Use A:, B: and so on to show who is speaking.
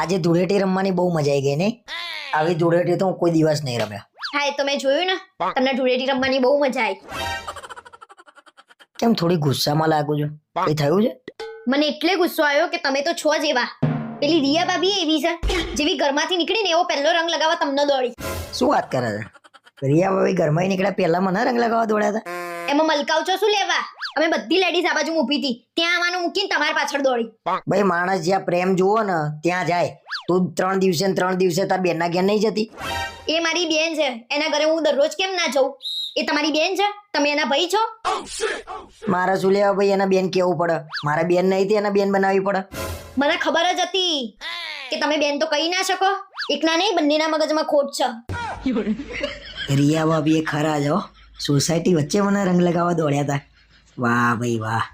A: આજે ધૂળેટી રમવાની બહુ મજા આવી ગઈ ને. આવી ધૂળેટી તો હું કોઈ દિવસ નહીં રમ્યો.
B: હા એ તો મેં જોયું ને. તમને ધૂળેટી રમવાની બહુ મજા આવી
A: કેમ થોડી ગુસ્સામાં લાગુ છું? કઈ થયું છે?
B: મને એટલે ગુસ્સો આવ્યો કે તમે તો છો જ એવા. પેલી રિયા ભાભી એવી છે જેવી ઘરમાંથી નીકળીને એવો પહેલો રંગ લગાવવા તમને દોડી.
A: શું વાત કરે છે? રિયા ભાભી ઘરમાંથી નીકળ્યા પહેલા મને રંગ લગાવવા દોડ્યા હતા?
B: એમાં મલકાવ છો શું લેવા? અમે બધી લેડીઝ આ બાજુ ઊભી હતી. ત્યાં આવવાનું મૂકીને તમારી પાછળ દોડી.
A: ભાઈ માણસ જ્યાં પ્રેમ જુઓ ને ત્યાં જાય. તું ત્રણ દિવસે ને ત્રણ દિવસે તાર બેનના ઘેર નહીં જતી?
B: એ મારી બેન છે. એના ઘરે હું દરરોજ કેમ ના જઉં? એ તમારી બેન છે? તમે એના ભાઈ છો?
A: મારા શું લેવા ભાઈ એના બેન કેવું પડે? મારા બેન નહીં હતી એના બેન બનાવવી પડે.
B: મને ખબર જ હતી કે તમે બેન તો કહી ના શકો. એકના નહીં બંનેના મગજમાં ખોટ છે.
A: રિયા ભાભી એ ખરા જ સોસાયટી વચ્ચે મને રંગ લગાવવા દોડ્યા હતા Và 哇